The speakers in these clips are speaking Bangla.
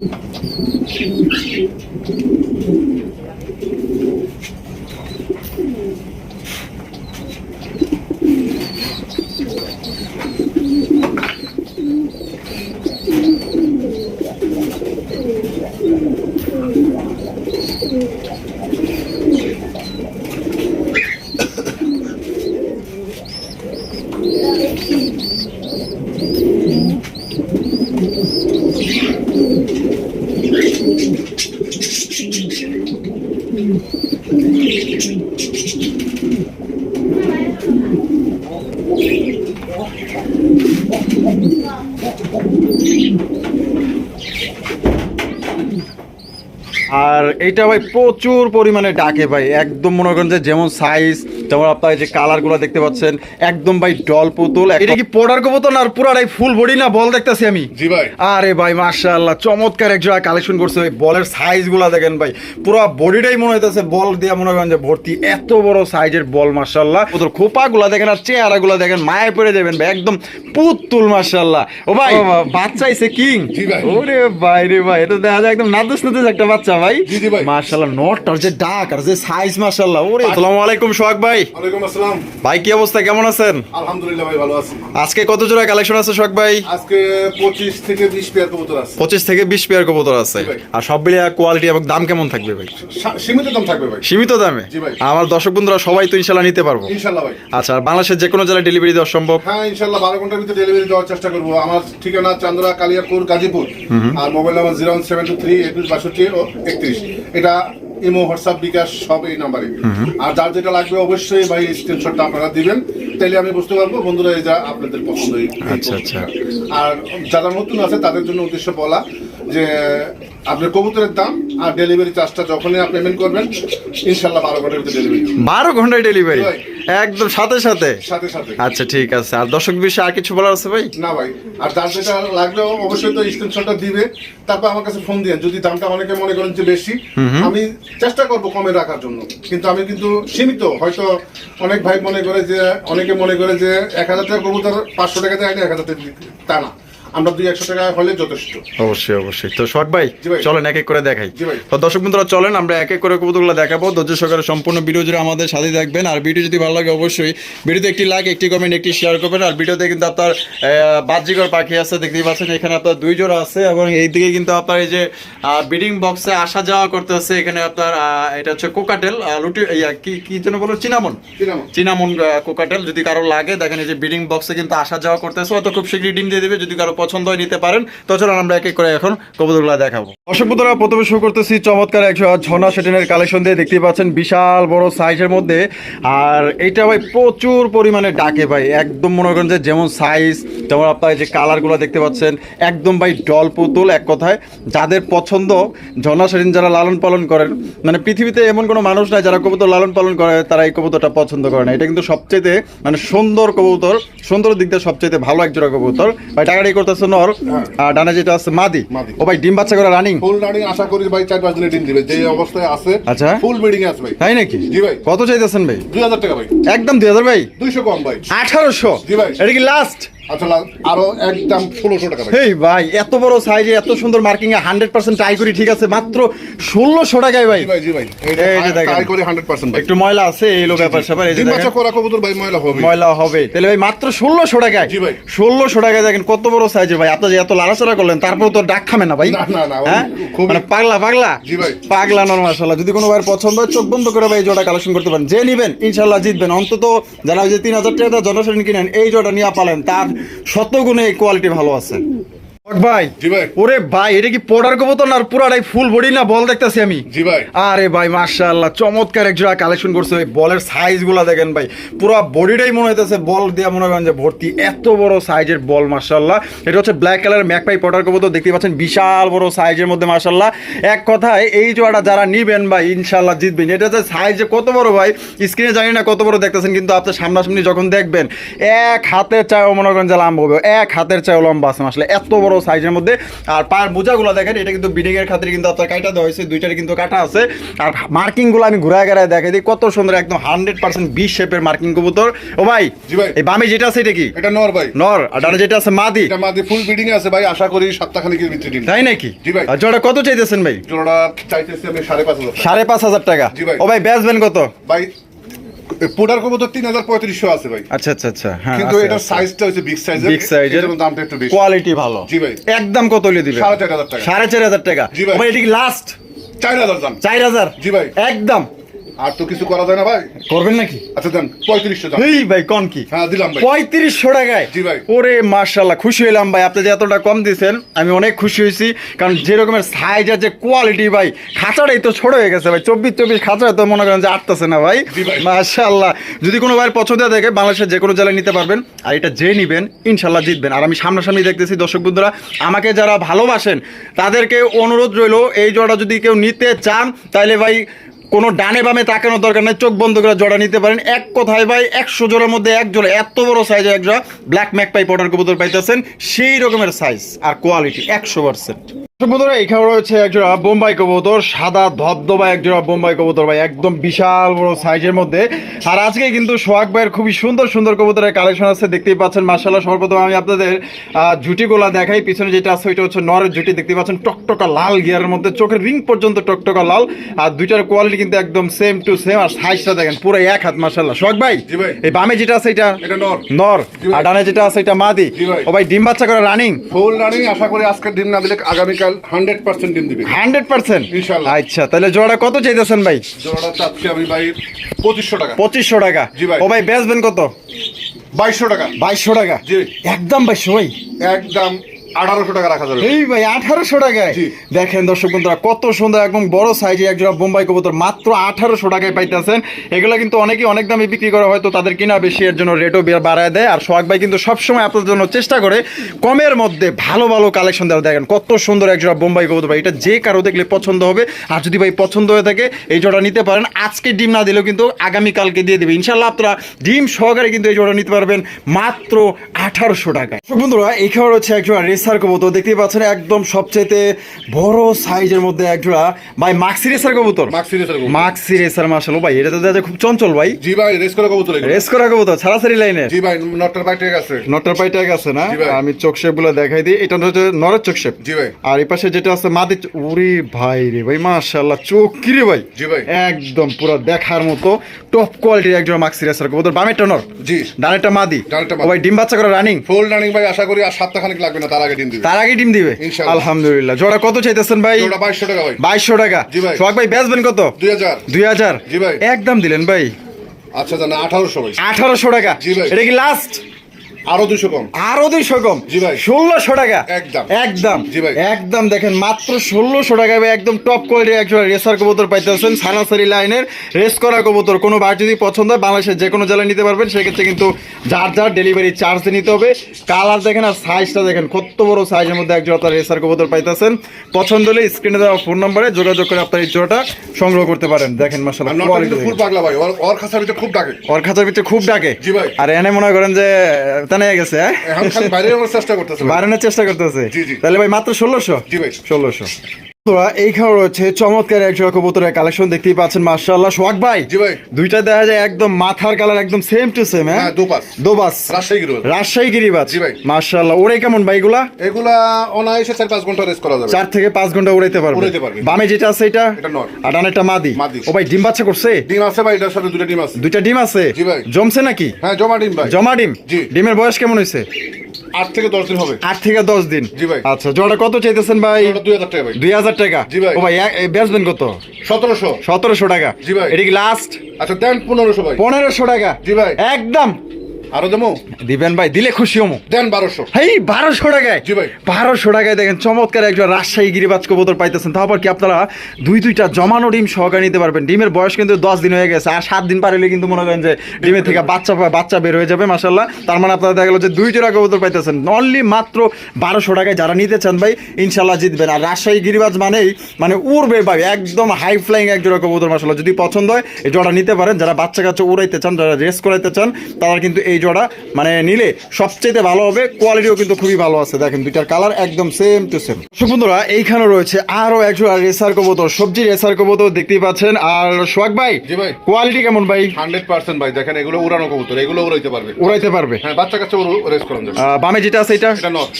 Thank you. এটা ভাই প্রচুর পরিমাণে ডাকে ভাই। একদম মনে করেন যেমন সাইজ যেমন আপনার এই যে কালারগুলো দেখতে পাচ্ছেন একদম ভাই ডল পুতুল এটা কি পড়ার কবুতর না আর পুরাটাই ফুল বডি না? বল দেখতেছি আমি। জি ভাই। আরে ভাই মাশাআল্লাহ চমৎকার এক জোড়া কালেকশন করছে ভাই। বলের সাইজগুলা দেখেন ভাই পুরো বডিটাই মনে হইতেছে বল দিয়ে মনে করেন যে ভর্তি এত বড় সাইজের বল মাশাআল্লাহ। ওদের খোপা গুলা দেখেন আর চেহারা গুলা দেখেন মায়ে পড়ে যাবেন ভাই একদম পুতুল মাশাআল্লাহ। ও ভাই বাচ্চা আইছে কিং? জি ভাই। ওরে ভাই রে ভাই এটা দেখা যায় একদম নাদুস নাদুস একটা বাচ্চা ভাই। জি জি ভাই। মাশাআল্লাহ নট আর যে ডাক আর যে সাইজ মাশাআল্লাহ। ওরে আসসালামু আলাইকুম সোহাগ ভাই। ওয়ালাইকুম আসসালাম। ভাই কি অবস্থা? কেমন আছেন? আলহামদুলিল্লাহ ভাই ভালো আছি। আজকে কত জোড়া কালেকশন আছে সোহাগ ভাই? আজকে থেকে বিশ পেয়ার কবুতর আছে। পঁচিশ থেকে বিশ পেয়ার কবুতর আছে। আর সব মিলিয়ে কোয়ালিটি এবং দাম কেমন থাকবে ভাই? সীমিত দাম থাকবে ভাই। সীমিত দামে? জি ভাই। আমার দর্শক বন্ধুরা সবাই তো ইনশাল্লাহ নিতে পারব। ভাই। আচ্ছা আর বাংলাদেশের যে কোনো জেলায় ডেলিভারি দেওয়া সম্ভব? হ্যাঁ ইনশাল্লাহ বারো ঘণ্টার ভিতরে ডেলিভারি দেওয়ার চেষ্টা করব। আমার ঠিকানা চান্দরা কালিয়াপুর গাজীপুর। আর mobile number zero one seven two three একুশ বাষট্টি ও একত্রিশ। এটা ইমো হোয়াটসঅ্যাপ বিকাশ সব এই নাম্বারে। আর যার যেটা লাগবে অবশ্যই ভাই স্ক্রিনশটটা আপনারা দিবেন। তাহলে আমি বুঝতে পারব বন্ধুরা এই যা আপনাদের পছন্দ আচ্ছা, আচ্ছা। আর যারা নতুন আছে তাদের জন্য উদ্দেশ্য বলা যে আপনার কবুতরের দাম আর ডেলিভারি চার্জটা যখনই আপনি পেমেন্ট করবেন ইনশাল্লাহ বারো ঘণ্টার ভিতরে ডেলিভারি বারো ঘন্টায় ডেলিভারি। একদম সাথে সাথে। সাথে সাথে। আচ্ছা ঠিক আছে। আর দর্শক বিষয়ে আর কিছু বলার আছে ভাই? না ভাই আর যার যেটা লাগবে অবশ্যই তো স্ক্রিনশটটা দিবে। তারপর আমার কাছে ফোন দিয়ে যদি দামটা অনেকে মনে করেন যে বেশি আমি চেষ্টা করব কমে রাখার জন্য। কিন্তু আমি কিন্তু সীমিত। হয়তো অনেক ভাই মনে করে যে অনেকে মনে করে যে এক হাজার টাকা কবুতর পাঁচশো টাকা দেয় এক হাজার টাকা। তা না। আমরা দুই একশো টাকা হলে যথেষ্ট। অবশ্যই অবশ্যই। তো শর্ট ভাই চলেন এক এক করে দেখাই। জি তো দর্শক বন্ধুরা চলেন আমরা এক এক করে কবুতরগুলো দেখাবো। ধৈর্য সহকারে সম্পূর্ণ ভিডিও জুড়ে আমাদের সাথে থাকবেন। আর ভিডিও যদি ভালো লাগে অবশ্যই ভিডিওতে একটি লাইক একটি কমেন্ট একটি শেয়ার করবেন। আর ভিডিওতে কিন্তু আপনার বাহ্যিকর পাখি আছে দেখতেই পাচ্ছেন এখানে আপনার দুই জোড়া আছে এবং এই দিকে কিন্তু আপনার এই যে বিডিং বক্সে আসা যাওয়া করতে এখানে আপনার এটা হচ্ছে কোকাটেল লুটি ইয়া, কি কি যেন বলো চিনামন? চিনামন। কোকাটেল যদি কারও লাগে দেখেন এই যে বিডিং বক্সে কিন্তু আসা যাওয়া করতেছে। হয়তো খুব শীঘ্রই ডিম দিয়ে দেবে যদি কারও পছন্দ হয় নিতে পারেন। তো চলুন আমরা এক এক করে এখন কবুতরগুলো দেখাবো। দর্শক বন্ধুরা প্রথমে শুরু করতেছি চমৎকার একশো ঝর্ণা সেটেনের কালেকশন দিয়ে দেখতে পাচ্ছেন, বিশাল বড় সাইজের মধ্যে। আর এইটা ভাই প্রচুর পরিমাণে ডাকে ভাই, একদম মনে করেন যে যেমন সাইজ যেমন আপনার যে কালারগুলো দেখতে পাচ্ছেন, একদম ভাই ডল পুতুল এক কথায়। যাদের পছন্দ, ঝর্ণা সেটিন যারা লালন পালন করেন মানে পৃথিবীতে এমন কোনো মানুষ নাই যারা কবুতর লালন পালন করে, তারা এই কবুতরটা পছন্দ করে না। এটা কিন্তু সবচেয়ে মানে সুন্দর কবুতর, সুন্দর দিক দিয়ে সবচেয়ে ভালো এক জোড়া কবুতর। ভাই টাকাটাই নর আর ডানা যেটা আছে মাদি। ও ভাই ডিম বাচ্চা করে রানিং ফুল রানিং আশা করি ভাই চার পাঁচ দিনে ডিম দিবে। যে অবস্থায় আছে আচ্ছা। ফুল বিডিং আছে ভাই। তাই নাকি? জি ভাই। কত চাইতেছেন ভাই? দুই হাজার টাকা ভাই। একদম দুই হাজার ভাই? দুইশো কম ভাই। আঠারোশো? জি ভাই। এটা কি লাস্ট আরও একদম ষোলোশো টাকা ভাই। ভাই এত বড় সাইজে এত সুন্দর marking a hundred percent try করি ঠিক আছে মাত্র ষোলোশো টাকায় ভাই। ভাই জি ভাই এটা এই যে দেখেন। ট্রাই করে হান্ড্রেড পার্সেন্ট একটু ময়লা আছে এই ব্যাপার স্যাপার এই যে ডিম দেখেন। বাচ্চা করা কবুতর ভাই ময়লা হবে। ময়লা হবে। তাহলে ভাই মাত্র ষোলোশো টাকায় জি ভাই। ষোলোশো টাকায় দেখেন কত বড় সাইজের ভাই আপনি এত লাড়াচাড়া করলেন তারপর তো ডাক খামে না ভাই। না, না, না, হ্যাঁ? মানে পাগলা পাগলা। জি ভাই। পাগলা নর মাসাল্লাহ যদি কোনো ভাইয়ের পছন্দ হয় চোখ বন্ধ করে ভাই জোড়া কালেকশন করতে পারেন। যে নিবেন ইনশাল্লাহ জিতবেন। অন্তত যারা ওই যে তিন হাজার টাকা জনশ্রেণী কিনেন এই জোড়া নিয়ে পালেন। তার শত গুণে কোয়ালিটি ভালো আছে। ভাই জি ওরে ভাই এটা কি পড়ার কবুতর না? পুরাটাই ফুল বডি না? বল দেখতেছি আমি। জি ভাই। আরে ভাই মাশাআল্লাহ চমৎকার এক জোড়া কালেকশন করছে ভাই। বলের সাইজগুলা দেখেন ভাই পুরো বডিটাই মনে হইতেছে বল দিয়ে মনে করেন যে ভর্তি এত বড় সাইজের বল মাশাআল্লাহ। এটা হচ্ছে ব্ল্যাক কালার ম্যাকপাই পটার কবুতর দেখতে পাচ্ছেন বিশাল বড় সাইজের মধ্যে মাশাআল্লাহ। এক কথায় এই জোড়াটা যারা নিবেন ভাই ইনশাআল্লাহ জিতবেন। এটা হচ্ছে সাইজে কত বড় ভাই? স্ক্রিনে জানি না কত বড় দেখতেছেন কিন্তু আপনার সামনাসামনি যখন দেখবেন এক হাতের চায়ও মনে করেন যে লম্বা হবে এক হাতের চায়ও লম্বা আছে আসলে এত বড় সাইজের মধ্যে। আর পায়ের মোজাগুলো দেখেন এটা কিন্তু বিডিং এর খাতিরে কিন্তু আপনার কাটা দেওয়া হয়েছে দুইটারই কিন্তু কাটা আছে। আর মার্কিংগুলো আমি ঘুরায় ঘুরায় দেখে দিই কত সুন্দর একদম হান্ড্রেড পার্সেন্ট বিশ শেপের মার্কিং কবুতর। ও ভাই এই বামে যেটা আছে এটা কি? এটা নর ভাই। নর আর ডানে যেটা আছে মাদি। এটা মাঝে ফুল বিডিং আছে ভাই আশা করি সপ্তাহখানিকের ভিতরে ডিম। তাই নাকি? জি ভাই। আর জোড়া কত চাইতেছেন ভাই? জোড়া চাইতেছি আমি সাড়ে পাঁচ হাজার টাকা। সাড়ে পাঁচ হাজার টাকা। জি ভাই। ও ভাই বেচবেন কত? ভাই পুডার কবুতর তিন হাজার পঁয়ত্রিশশো আছে ভাই। আচ্ছা আচ্ছা আচ্ছা। হ্যাঁ কিন্তু এটার সাইজটা হচ্ছে বিগ সাইজ বিগ সাইজের দামটা একটু বেশি। কোয়ালিটি ভালো। জি ভাই। একদম কত হলে দিবে সাড়ে চার হাজার টাকা। সাড়ে চার হাজার টাকা। জি ভাই। এটা কি লাস্ট চার হাজার দাম। চার হাজার? জি ভাই। একদম। আর তো কিছু করা যায় না ভাই। করবেন নাকি? আচ্ছা দেন পঁয়ত্রিশশো এই ভাই কোন কি? হ্যাঁ দিলাম ভাই। পঁয়ত্রিশশো টাকায়? জি ভাই। ওরে মার্শাল্লাহ খুশি হলাম ভাই আপনি যে এতটা কম দিয়েছেন আমি অনেক খুশি হয়েছি কারণ যে রকমের সাইজ আর যে কোয়ালিটি ভাই খাঁচাটাই তো ছোট হয়ে গেছে ভাই চব্বিশ চব্বিশ খাঁচা তো মনে করেন যে আটতেছে না ভাই। মার্শাল্লাহ যদি কোনো ভাইয়ের পছন্দ দেখে বাংলাদেশের যে কোনো জেলায় নিতে পারবেন আর এটা যে নিবেন ইনশাল্লাহ জিতবেন। আর আমি সামনাসামনি দেখতেছি দর্শক বন্ধুরা আমাকে যারা ভালোবাসেন তাদেরকে অনুরোধ রইল এই জোড়া যদি কেউ নিতে চান তাহলে ভাই কোনো ডানে বামে তাকানোর দরকার নেই, চোখ বন্ধ করে জোড়া নিতে পারেন। এক কথায় ভাই, একশো জোড়ার মধ্যে এক জোড়া, এত বড় সাইজের এক জোড়া ব্ল্যাক ম্যাক পাই পাউডার কবুতর পাইতেছেন, সেই রকমের সাইজ আর কোয়ালিটি একশো পার্সেন্ট বন্ধুরা এখানে রয়েছে একজোড়া বোম্বাই কবুতর সাদা ধবধবা একজোড়া বোম্বাই কবুতর ভাই একদম বিশাল বড় সাইজের মধ্যে। আর আজকে কিন্তু সোহাগ ভাইয়ের খুবই সুন্দর সুন্দর কবুতরের কালেকশন আছে দেখতেই পাচ্ছেন মার্শাল্লাহ সর্বপ্রথম আমি আপনাদের জুটিগুলা দেখাই পিছনে যেটা আছে ওইটা হচ্ছে নরের জুটি দেখতে পাচ্ছেন টকটকা লাল গিয়ারের মধ্যে চোখের রিং পর্যন্ত টকটকা লাল। আর দুইটার কোয়ালিটি কিন্তু একদম সেম টু সেম আর সাইজটা দেখেন পুরো এক হাত মার্শাল্লাহ সোহাগ ভাই এই বামে যেটা আছে এটা? নর। আর ডানে যেটা আছে এটা মাদি। ও ভাই ডিম বাচ্চা করে রানিং ফুল রানিং আশা করি আজকের ডিম না দিলে আগামীকাল হান্ড্রেড পার্সেন্ট ডিম দিবে হান্ড্রেড পার্সেন্ট? ইনশাল্লাহ। আচ্ছা তাহলে জোড়া কত চাইতেছেন ভাই? জোড়াটা চাচ্ছি আমি ভাই পঁচিশশো টাকা। পঁচিশশো টাকা? জি ভাই। ও ভাই বেচবেন কত? বাইশশো টাকা। বাইশশো টাকা? জি। একদম বাইশশো ভাই। একদম আঠারোশো টাকা রাখা যাবে। এই ভাই আঠারোশো টাকায়। দেখেন দর্শক বন্ধুরা কত সুন্দর একদম বড় সাইজে একজোড়া বোম্বাই কবুতর মাত্র আঠারোশো টাকায় পাইতেছেন। এগুলো কিন্তু অনেকেই অনেক দামে বিক্রি করা হয়তো তাদের কিনা বেশি এর জন্য রেটও বাড়ায় দেয়। আর সোহাগ ভাই কিন্তু সবসময় আপনাদের জন্য চেষ্টা করে কমের মধ্যে ভালো ভালো কালেকশন দেওয়া। দেখেন কত সুন্দর একজোড়া বোম্বাই কবুতর ভাই। এটা যে কারও দেখলে পছন্দ হবে আর যদি ভাই পছন্দ হয়ে থাকে এই জোড়া নিতে পারেন। আজকে ডিম না দিলেও কিন্তু আগামীকালকে দিয়ে দেবে। ইনশাল্লাহ আপনারা ডিম সহকারে কিন্তু এই জোড়া নিতে পারবেন মাত্র আঠারোশো টাকায়। বন্ধুরা এখানে হচ্ছে একজোড়া রেসার কবুতর দেখতেই পাচ্ছেন একদম সবচেয়ে বড় সাইজের মধ্যে একজোড়া ভাই মাক্সি রেসার কবুতর? মাক্সি রেসের কবুতর। মাক্সি রেসার মার্শাল ভাই এটা তো দেখা খুব চঞ্চল ভাই। জি ভাই রেস করা কবুতর রেস করা কবুতর ছাড়াছাড়ি লাইনে জি ভাই নটটার বাইটে গেছে নটার পাইটা গেছে না? আমি চোখগুলো দেখাই দিই। এটা হচ্ছে নরের চোখ শেপ জি ভাই। আর এই পাশে যেটা আছে মাদি ওরে ভাই রে ভাই মাশাআল্লাহ চোখ কি রে ভাই? জি ভাই। একদম পুরো দেখার মতো টপ কোয়ালিটির একজন মাক্সি রেসার কবুতর। বামেরটা নর? জি। ডানেরটা মাদি? ডানেরটা ভাই ডিম বাচ্চা করে রানিং ফুল রানিং ভাই আশা করি আর সপ্তাহ খানিক লাগবে না তার আগে ডিম দিবে। তার আগে ডিম দিবে? আলহামদুলিল্লাহ। জোড়া কত চাইতেছেন ভাই? বাইশশো টাকা ভাই। বাইশশো টাকা। জি ভাই। সোহাগ ভাই বেচবেন কত? দুই হাজার। দুই হাজার। জি ভাই। একদম দিলেন ভাই। আচ্ছা জানা ভাই। টাকা। এটা কি লাস্ট আরও দুশো কম। আরও দুইশো কম। জি ভাই। ষোলোশো টাকা। একদম। একদম। জি ভাই। একদম। দেখেন মাত্র ষোলোশো টাকায় একদম টপ কোয়ালিটির একজন রেসার কবুতর পাইতেছেন সারাসারি লাইনের রেস করা কবুতর। কোনো বার যদি পছন্দ হয় বাংলাদেশের যে কোনো জেলায় নিতে পারবেন সেক্ষেত্রে কিন্তু যার যার ডেলিভারি চার্জ নিতে হবে। কালার দেখেন আর সাইজটা দেখেন কত বড় সাইজের মধ্যে একজন আপনার রেসার কবুতর পাইতেছেন। পছন্দ হলে স্ক্রিনে দেওয়া ফোন নম্বরে যোগাযোগ করে আপনার এই জোড়াটা সংগ্রহ করতে পারেন। দেখেন মাসাল্লাহ খুব ডাকে। ওর খাঁচার ভিতরে খুব ডাকে। আর এনে মনে করেন যে টানে গেছে হ্যাঁ? এখন বাইরে চেষ্টা করতেছে। বাড়ানোর চেষ্টা করতেছে। তাহলে ভাই মাত্র ষোলোশো? জি ভাই। ষোলোশো। এইখানে রয়েছে চমৎকার এক জোড়া কবুতরের কালেকশন দেখতেই পাচ্ছেন মার্শাল্লাহ সোহাগ ভাই দুইটা দেখা যায় একদম মাথার কালার একদম সেম টু সেম হ্যাঁ? হ্যাঁ দোবাস রাজশাহী গিরোজ রাজশাহী গিরিবাজ। মার্শাল্লাহ ওরে কেমন ভাইগুলা এগুলা? অনায়াসে চার পাঁচ ঘণ্টা রেস করা যাবে। চার থেকে পাঁচ ঘণ্টা উড়াইতে পারবে। উড়াইতে পারবে। বামে যেটা আছে এটা? এটা নর। আর ডানেরটা মাদি। ও ভাই ডিম বাচ্চা করছে? ডিম আছে ভাই এটার সাথে দুটো ডিম আছে। দুইটা ডিম আছে? জি ভাই। জমছে নাকি? হ্যাঁ জমা ডিম ভাই। জমা ডিম? জি। ডিমের বয়স কেমন হয়েছে? আট থেকে দশ দিন হবে। আট থেকে দশ দিন। জি ভাই। আচ্ছা জোড়া কত চাইতেছেন ভাই? দুই হাজার টাকা ভাই। দুই হাজার টাকা। জি ভাই। ও ভাই বেচবেন কত? সতেরোশো। সতেরোশো টাকা। জি ভাই। এটা কি লাস্ট আচ্ছা দেন পনেরোশো ভাই। পনেরোশো টাকা। জি ভাই। একদম। আরও দেবো? দিবেন ভাই দিলে খুশি হমো। দেন বারোশো। হেই বারোশো টাকায়? জি ভাই। বারোশো টাকায় দেখেন চমৎকার একজন রাজশাহী গিরিবাজ কবুতর পাইতেছেন। তারপর কি আপনারা দুই দুইটা জমানো ডিম সহকারে নিতে পারবেন? ডিমের বয়স কিন্তু দশ দিন হয়ে গেছে আর সাত দিন পারিলে কিন্তু মনে করেন যে ডিমের থেকে বাচ্চা বাচ্চা বের হয়ে যাবে মাসাল্লাহ তার মানে আপনারা দেখা গেলো যে দুই জোড়া কবুতর পাইতেছেন। অনলি মাত্র বারোশো টাকায় যারা নিতে চান ভাই ইনশাল্লাহ জিতবেন। আর রাজশাহী গিরিবাজ মানেই মানে উড়বে ভাই একদম হাই ফ্লাইং এক জোড়া কবুতর মাসাল্লাহ যদি পছন্দ হয় এই জোড়া নিতে পারেন। যারা বাচ্চা কাচ্চা উড়াইতে চান যারা রেস করাইতে চান তারা কিন্তু এই এই জোড়া মানে নিলে সবচেয়ে ভালো হবে কোয়ালিটিও কিন্তু খুবই ভালো আছে। দেখেন দুইটার কালার একদম সেম টু সেম বন্ধুরা এইখানে রয়েছে আরও এক জোড়া রেসার কবুতর সবজি রেসার কবুতর দেখতেই পাচ্ছেন। আর সোহাগ ভাই কোয়ালিটি কেমন ভাই? হান্ড্রেড পার্সেন্ট ভাই দেখেন এগুলো উড়ানো কবুতর এগুলো উড়াইতে পারবে। উড়াইতে পারবে? হ্যাঁ বাচ্চা কাচ্চা রেস করান বামে যেটা আছে এটা।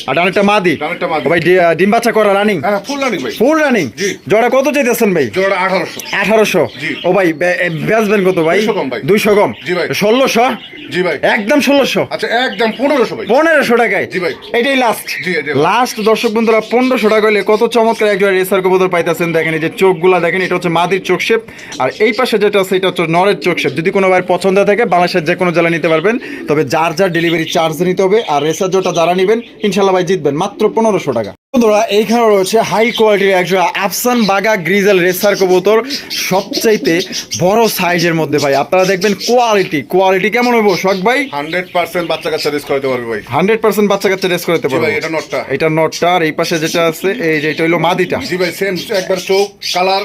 আর ডানেরটা মাদি? ডানেরটা মাদি। ভাই ডিম বাচ্চা করা রানিং ফুল রানিং ভাই। Full running. জোড়া কত চাইতেছেন ভাই? জোড়া আঠারোশো। আঠারোশো। ও ভাই বেচবেন কত ভাই? 200 কম ভাই। দুইশো কম? জি ভাই। ষোলোশো? জি ভাই। একদম ষোলোশো। আচ্ছা একদম পনেরোশো পনেরোশো টাকায়। জি ভাই। এটাই লাস্ট লাস্ট দর্শক বন্ধুরা পনেরোশো টাকা হলে কত চমৎকার একজন রেসার কবুতর পাইতেছেন দেখেন এই যে চোখগুলা দেখেন এটা হচ্ছে মাদির চোখ শেপ আর এই পাশে যেটা আছে এটা হচ্ছে নরের চোখ শেপ যদি কোনো ভাই পছন্দ থাকে বাংলাদেশের যে কোনো জেলা নিতে পারবেন। তবে যার যার ডেলিভারি চার্জ নিতে হবে আর রেসার জোটা যারা নেবেন ইনশাল্লাহ ভাই জিতবেন। মাত্র পনেরোশো টাকা। বন্ধুরা এইখানে রয়েছে হাই কোয়ালিটির একজন আফসান বাগা গ্রিজেল রেসার কবুতর। সবচাইতে বড় সাইজের মধ্যে ভাই আপনারা দেখবেন কোয়ালিটি কোয়ালিটি কেমন হবে শখ ভাই? হান্ড্রেড পার্সেন্ট বাচ্চা কাচ্চা রেস করাতে পারবে ভাই। হান্ড্রেড পার্সেন্ট বাচ্চা কাচ্চা রেস করতে পারব। ভাই এটা নটটা। এটা নটটা আর এই পাশে যেটা আছে এই যে এটা হইল মাদিটা। জি ভাই সেম একবার চোখ কালার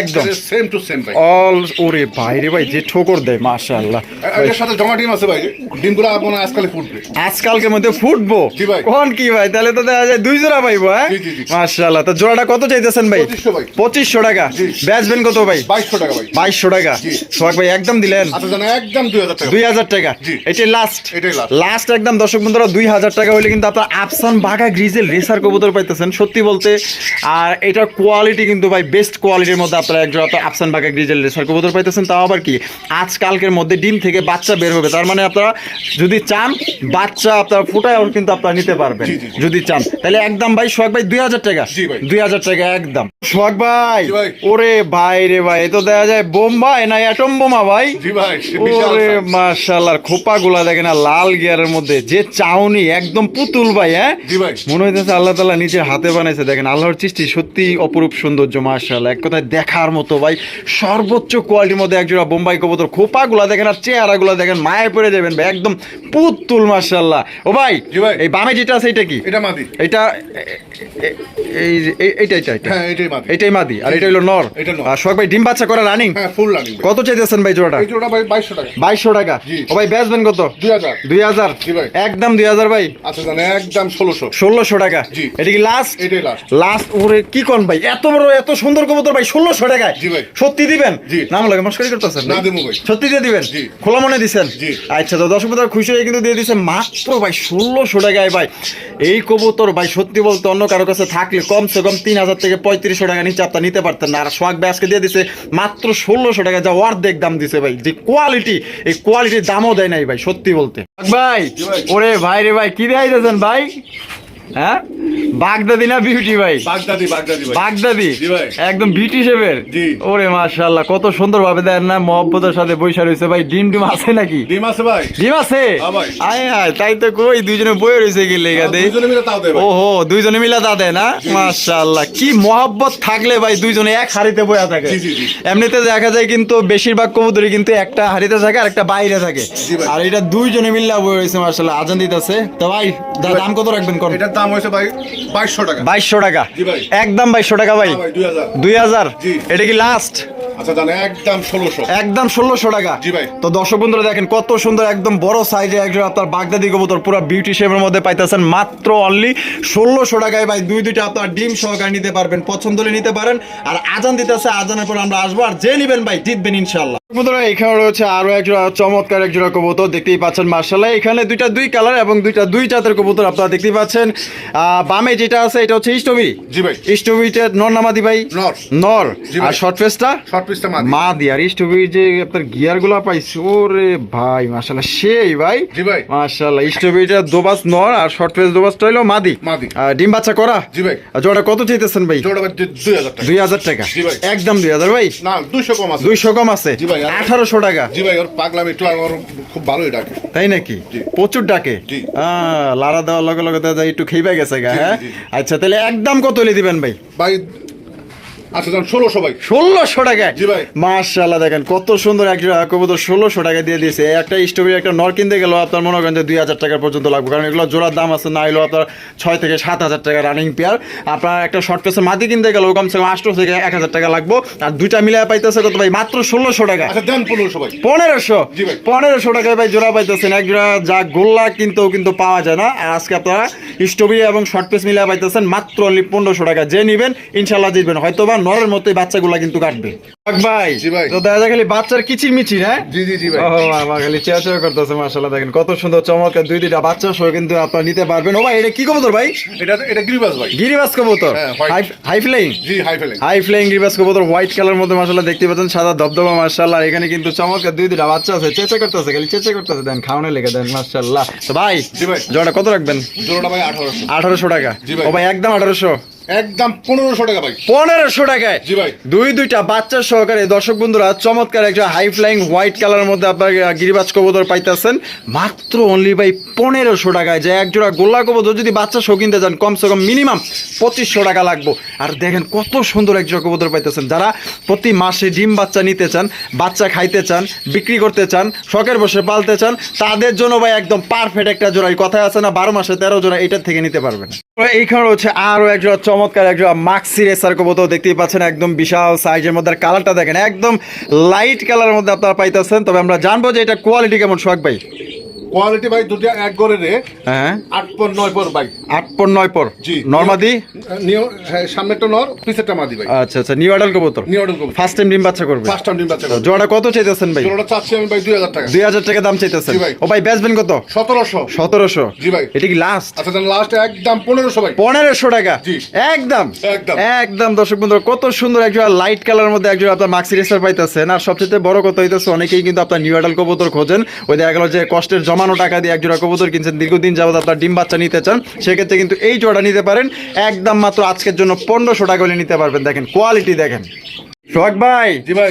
একদম। সেম টু সেম ভাই। অল ওরে ভাই রে ভাই যে ঠোকর দেয় মাশাআল্লাহ। এটার সাথে জমা ডিম আছে ভাই ডিমগুলো আপনার আজকালে ফুটবে। আজকালকে মধ্যে ফুটবো? জি ভাই। কোন কি ভাই? তাহলে তো দেখা যায় দুই জোড়া হ্যাঁ। মাশাআল্লাহ। তো জোড়াটা কত চাইতেছেন ভাই? পঁচিশশো টাকা। বেচবেন কত ভাই? বাইশশো টাকা ভাই। বাইশশো টাকা। সোহাগ ভাই একদম দিলেন। আচ্ছা একদম দুই হাজার টাকা। এটাই লাস্ট লাস্ট একদম দর্শক বন্ধুরা দুই হাজার টাকা হলে কিন্তু আপনার আফসান বাঘা গ্রিজেল রেসার কবুতর পাইতেছেন সত্যি বলতে। আর এটার কোয়ালিটি কিন্তু ভাই বেস্ট কোয়ালিটির মধ্যে আপনারা একজন আপনার আফসান বাঘা গ্রিজেল রেসার কবুতর পাইতেছেন। তাও আবার কি আজকালকের মধ্যে ডিম থেকে বাচ্চা বের হবে। তার মানে আপনারা যদি চান বাচ্চা আপনার ফুটায় কিন্তু আপনারা নিতে পারবেন। যদি চান। তাহলে একদম ভাই সোহাগ ভাই দুই হাজার টাকা। দুই হাজার টাকা একদম। সোহাগ ভাই ওরে ভাই রে ভাই এ তো দেখা যায় বোম্বাই না অ্যাটম বোমা ভাই। ভাই ওরে। মাশাআল্লাহ খোপা গুলা দেখেন না লাল গিয়ারের মধ্যে যে চাউনি একদম পুতুল ভাই হ্যাঁ? মনে হইতেছে আল্লাহ তালা নিজের হাতে বানাইছে দেখেন আল্লাহর সৃষ্টি সত্যি অপরূপ সৌন্দর্য মাশাআল্লাহ এক কথায় দেখার মতো ভাই সর্বোচ্চ কোয়ালিটির মধ্যে একজোড়া বোম্বাই কবুতর। খোপা গুলা দেখেন আর চেহারা গুলা দেখেন মায়ে পড়ে যাবেন ভাই একদম পুতুল মার্শাল্লাহ ও ভাই ভাই। এই বামে যেটা আছে এটা কি? এটা মাদি। এটা এই যে- এই- এইটা এইটা এইটা। হ্যাঁ এটাই মাদি। এইটাই মাদি আর এটা হলো নর। এটা নর। আর সোহাগ ভাই ডিম বাচ্চা করা রানিং? হ্যাঁ ফুল রানিং কত চাইতেছেন ভাই জোড়াটা? এই জোড়া ভাই বাইশশো টাকা। বাইশশো টাকা। ও ভাই বেচবেন কত? দুই হাজার। দুই হাজার। জি ভাই। একদম দুই হাজার ভাই। আচ্ছা জানা একদম ষোলোশো। ষোলোশো টাকা। এটা কি লাস্ট এটাই লাস্ট লাস্ট ওরে কি কোন ভাই? এত বড় এত সুন্দর কবুতর ভাই ষোলোশো টাকায়। জি ভাই। সত্যি দিবেন? নাম লাগে মস্কারি করতেছেন না দেবো ভাই। সত্যি দিয়ে দিবেন? খোলা মনে দিছেন? আচ্ছা তো দর্শক খুশি হয়ে কিন্তু দিয়ে দিছে মাত্র ভাই ষোলোশো টাকায় ভাই। এই কবুতর ভাই সত্যি বলতে অন্য কারও কাছে থাকলে কমসে কম তিন হাজার থেকে পঁয়ত্রিশশো টাকা নিচে আপনার নিতে পারতেন না। আর সোহাগ ভাই আজকে দিয়ে দিছে মাত্র ষোলোশো টাকা যা অর্ধেক দাম দিছে ভাই। যে কোয়ালিটি এই কোয়ালিটির দামও দেয় নাই ভাই সত্যি বলতে। ভাই ভাই। ওরে ভাই রে ভাই কি দেখাইতেছেন ভাই? হ্যাঁ? বাগদাদি না বিউটি ভাই? বাগদাদি বাগদাদি বাগদাদি? একদম বিউটি শেপের ওরে মাশাআল্লাহ কত সুন্দর ভাবে দেন না মহব্বতের সাথে বৈশা রয়েছে ভাই। ডিম ডিম আছে নাকি? ডিম আছে ভাই। ডিম আছে? হ্যাঁ আয় আয় তাই তো কই দুইজনে বয়ে রয়েছে কি লেগা দেই দুজনে মিলে ওহো দুইজনে তা দেয় না? মাশাআল্লাহ কি মহব্বত থাকলে ভাই দুইজনে এক হাড়িতে বয়া থাকে। এমনিতে দেখা যায় কিন্তু বেশিরভাগ কবুতরই কিন্তু একটা হাড়িতে থাকে আর একটা বাইরে থাকে। আর এটা দুইজনে মিল্লা বয়ে রয়েছে মাশাআল্লাহ আজান দিতেছে। তো ভাই দাম কত রাখবেন কোন? এটার দাম হয়েছে ভাই বাইশশো টাকা। বাইশশো টাকা। একদম বাইশশো টাকা ভাই। হ্যাঁ দুই হাজার। এটা কি লাস্ট আচ্ছা একদম ষোলোশো। একদম ষোলোশো টাকা। তো দর্শক বন্ধুরা দেখেন কত সুন্দর একদম বড় সাইজে একজন আপনার বাগদাদি কবুতর পুরো বিউটি শেপের মধ্যে পাইতেছেন মাত্র অনলি ষোলোশো টাকায় ভাই। দুই দুইটা আপনার ডিম সহকারে নিতে পারবেন পছন্দ হলে নিতে পারেন। আর আজান দিতেছে আজানের পর আমরা আসব। আর যে নিবেন ভাই জিতবেন ইনশাল্লাহ বন্ধুরা এখানে রয়েছে আরও একজোড়া চমৎকার একজোড়া কবুতর দেখতেই পাচ্ছেন মার্শাল্লাহ। এখানে দুইটা দুই কালার এবং দুইটা দুই জাতের কবুতর আপনারা দেখতেই পাচ্ছেন। বামে যেটা আছে এটা হচ্ছে স্ট্রবেরি জি ভাই। স্ট্রবেরিটা নর নামাদি ভাই? নর। নর। আর শর্ট ফেসটা শর্ট পিসটা মা দিয়ার স্ট্রবেরি যে আপনার গিয়ারগুলা পাইছে ওরে ভাই মাশাল্লাহ সেই ভাই। জি ভাই। মাশাল্লাহ স্ট্রবেরিটা দোবাস নর আর শর্ট ফেস দোবাসটা হইল মাদি। মাদি। আর ডিম বাচ্চা করা? জি ভাই। আর জোড়া কত চাইতেছেন ভাই? জোড়া ভাই দু- দুই হাজার টাকা। দুই হাজার টাকা। জি ভাই। একদম দুই হাজার ভাই। না দুইশো কম আছে। দুইশো কম আছে। জি ভাই, আর- আঠারোশো টাকা। জি ভাই ওর পাগলামি একটু আমার খুব ভালোই ডাকে। তাই নাকি? প্রচুর ডাকে। জি। লারা দেওয়ার লগে লগে যায় একটু খেয়ে গেছে গা হ্যাঁ। আচ্ছা তাহলে একদম কত হলে দিবেন ভাই ভাই আচ্ছা ষোলোশো ভাই ষোলোশো টাকায়? মার্শাল্লাহ দেখেন কত সুন্দর কবুতর ষোলোশো টাকা দিয়ে দিয়েছে। একটা স্ট্রবেরি একটা নর কিনতে গেলেও আপনার মনে করেন যে দুই হাজার টাকা পর্যন্ত লাগবে। কারণ এগুলো জোড়ার দাম আছে না এলো আপনার ছয় থেকে সাত হাজার টাকা রানিং পেয়ার আপনার একটা শর্ট পেসের মাটি কিনতে গেলেও কমসে কম আটশো থেকে এক হাজার টাকা লাগবে। আর দুইটা পাইতেছে কত ভাই? মাত্র ষোলোশো টাকা আচ্ছা পনেরোশো পনেরোশো? ভাই। টাকায় ভাই জোড়া পাইতেছেন। এক জোড়া যা গোল্লা কিনতেও কিন্তু পাওয়া যায় না। আর আজকে আপনারা স্ট্রবেরি এবং শর্ট পিস মিলিয়ে পাইতেছেন মাত্র অনলি পনেরোশো টাকা। যে নিবেন ইনশাল্লাহ জিতবেন। হয়তো বা নরের মতোই বাচ্চাগুলা কিন্তু কাটবে। ভাই তো দেখা খালি বাচ্চার কিচির মিচির হ্যাঁ? জি জি জি ভাই। ও বাবা খালি চেয়া চেয়া করতেছে মাশাল্লাহ দেখেন কত সুন্দর চমৎকার দুই দুইটা বাচ্চা সহ কিন্তু আপনারা নিতে পারবেন। ও ভাই এটা কি কবুতর ভাই? এটা এটা গ্রিবাস ভাই। গিরিবাস কবুতর? হাই ফ্লাইং জি হাই ফেলেন হাই ফ্লাইং রিভার্স কবুতর হোয়াইট কালার মধ্যে মাশাআল্লাহ দেখতে পাচ্ছেন সাদা দবদবা মাশাআল্লাহ এখানে কিন্তু চমৎকার দুই দুইটা বাচ্চা আছে চেঁচে করতেছে খালি চেঁচে করতেছে দেন খাওয়ানো লেগে দেন মাশাআল্লাহ। তো ভাই জি ভাই। জোড়া কত রাখবেন? জোড়াটা ভাই আঠারোশো। টাকা। ও ভাই একদম আঠারোশো? একদম পনেরোশো টাকা ভাই। পনেরোশো টাকায়? জি ভাই। দুই দুইটা বাচ্চা সহকারে দর্শক বন্ধুরা, চমৎকার একটা হাই ফ্লাইং হোয়াইট কালারের মধ্যে আপনার গিরিবাজ কবুতর পাইতেছেন। মাত্র অনলি ভাই পনেরোশো টাকায়, যে এক জোড়া গোল্লা কবুতর, যদি বাচ্চা সহ কিনতে যান কমসে কম মিনিমাম পঁচিশশো টাকা লাগবে। আর দেখেন কত সুন্দর এক জোড়া কবুতর পাইতেছেন। যারা প্রতি মাসে ডিম বাচ্চা নিতে চান, বাচ্চা খাইতে চান, বিক্রি করতে চান, শখের বসে পালতে চান, তাদের জন্য ভাই একদম পারফেক্ট একটা জোড়া। কথায় আছে না, বারো মাসে তেরো জোড়া, এটার থেকে নিতে পারবেন। এইখানে রয়েছে আরও একজন চমৎকার একজন মাক্সি রেসার কবুতর দেখতেই পাচ্ছেন, একদম বিশাল সাইজের মধ্যে। কালারটা দেখেন, একদম লাইট কালারের মধ্যে আপনারা পাইতেছেন। তবে আমরা জানব যে এটা কোয়ালিটি কেমন শখ ভাই? কোয়ালিটি ভাই দুটো এক গড়ে রে হ্যাঁ। আট পর নয় পর ভাই। আট পর নয় পর। জি। নর্মাদি নিউ হ্যাঁ, সামনেরটা নর পিছেরটা মাদি ভাই। আচ্ছা আচ্ছা নিউ আডাল কবুতর? নিউ অর্ডার করব ফার্স্ট টাইম ডিম বাচ্চা করবে? ফার্স্ট টাইম ডিম বাচ্চা করব। জোড়া কত চাইতেছেন ভাই? জোড়াটা চাচ্ছি আমি ভাই দুই হাজার টাকা। দুই হাজার টাকা দাম চাইতেছেন। ও ভাই বেচবেন কত? সতেরোশো। সতেরোশো। জি ভাই। এটা কি লাস্ট আচ্ছা তাহলে লাস্ট একদম পনেরোশো ভাই। পনেরোশো টাকা? জি। একদম? একদম। একদম দর্শক বন্ধু কত সুন্দর একজোড়া লাইট কালার মধ্যে একজোড়া আপনার মাক্সি রেসার পাইতেছেন। আর সবচেয়ে বড় কথা হইতেছে অনেকেই কিন্তু আপনার নিউ আডাল কবুতর খোঁজেন। ওই দেখা গেল যে কষ্টের জমানো টাকা দিয়ে এক জোড়া কবুতর কিনছেন, দীর্ঘদিন যাবত আপনার ডিম বাচ্চা নিতে চান, সেক্ষেত্রে কিন্তু এই জোড়া নিতে পারেন। একদম মাত্র আজকের জন্য পনেরোশো টাকা নিতে পারবেন। দেখেন কোয়ালিটি দেখেন। সোহাগ ভাই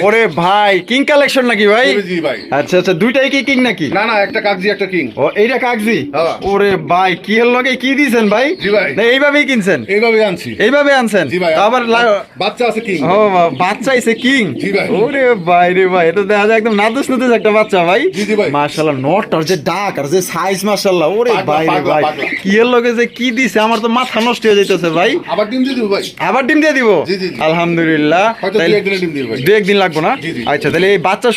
ওরে ভাই কিং কালেকশন নাকি ভাই? জি, জি ভাই। আচ্ছা আচ্ছা দুইটাই কি কিং নাকি? না না একটা কাগজি একটা কিং ও এইটা কাগজি হ্যাঁ। ওরে ভাই কি এর লগে কি দিছেন ভাই? জি ভাই। না এইভাবেই কিনছেন? এইভাবে আনছি। এইভাবে আনছেন? জি ভাই আবার বাচ্চা আছে কিং ও বাচ্চা এসে কিং জি ভাই। ওরে ভাই রে ভাই এটা দেখা যায় একদম নাদুস নাদুস একটা বাচ্চা ভাই। জি, জি ভাই। মাশাআল্লাহ নটটার যে ডাক আর যে সাইজ মাশাআল্লাহ ওরে ভাই রে ভাই। কি এর লগে যে কি দিছে? আমার তো মাথা নষ্ট হয়ে যাইতেছে ভাই। আবার ডিম দিয়ে দিব ভাই। আবার ডিম দিয়ে দিব? জি, জি, জি। আলহামদুলিল্লাহ। লাগবো না। আচ্ছা তাহলে এই বাচ্চা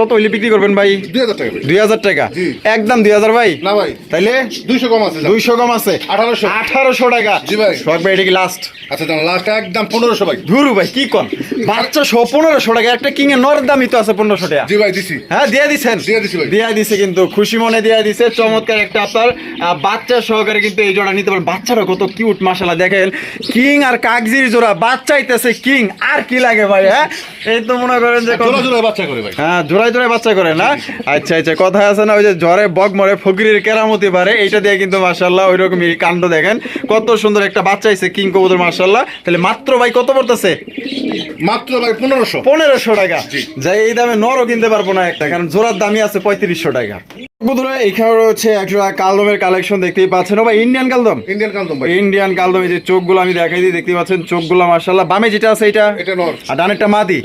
কত হইলে বিক্রি করবেন ভাই? দুই হাজার টাকা ভাই। দুই হাজার টাকা? জি। একদম দুই হাজার ভাই? না ভাই। তাইলে দুইশো কম আছে দুইশো কম আছে। আঠারোশো। আঠারোশো টাকা। জি ভাই। শখ ভাই এটা কি লাস্ট আচ্ছা লাস্ট একদম পনেরোশো ভাই। ধুরু ভাই কি কন? বাচ্চা পনেরোশো টাকা একটা কিং এর নর দামই তো আছে পনেরোশো টাকা। জি ভাই দিছি। হ্যাঁ দিয়ে দিছেন? দিছি কিন্তু খুশি মনে দিয়ে দিছে। চমৎকার একটা আপনার বাচ্চা সহকারে কিন্তু এই জোড়া নিতে পারেন বাচ্চারা কত কিউট মাশাল্লাহ দেখেন। কিং আর কাগজির জোড়া বাচ্চা আইতেছে কিং আর কি লাগে ভাই হ্যাঁ? এই তো মনে করেন যে কত- জোড়া জোড়া বাচ্চা করে ভাই। হ্যাঁ জোড়ায় জোড়ায় বাচ্চা করে না? আচ্ছা আচ্ছা কথা আছে না ওই যে ঝড়ে বগ মরে ফকিরের কেরামতি পারে এইটা দিয়ে কিন্তু মার্শাল্লাহ ওই রকমই কাণ্ড দেখেন। কত সুন্দর একটা বাচ্চা আইছে কিং কবুতর মার্শাল্লাহ তাহলে মাত্র ভাই কত পড়তেছে? মাত্র ভাই পনেরোশো। পনেরোশো টাকা। যাই এই দামে নরও কিনতে পারব না একটা কারণ জোড়ার দামই আছে পঁয়ত্রিশশো টাকা। বন্ধুরা এখানে রয়েছে একশো কালদমের কালেকশন দেখতেই পাচ্ছেন। ও ভাই ইন্ডিয়ান কালদম? ইন্ডিয়ান কান্তম ভাই। ইন্ডিয়ান কালদম এই যে চোখগুলো আমি দেখাই দিই দেখতে পাচ্ছেন চোখগুলো মার্শাল্লাহ বামে যেটা আছে এটা? এটা নর আর ডানেরটা মাদি?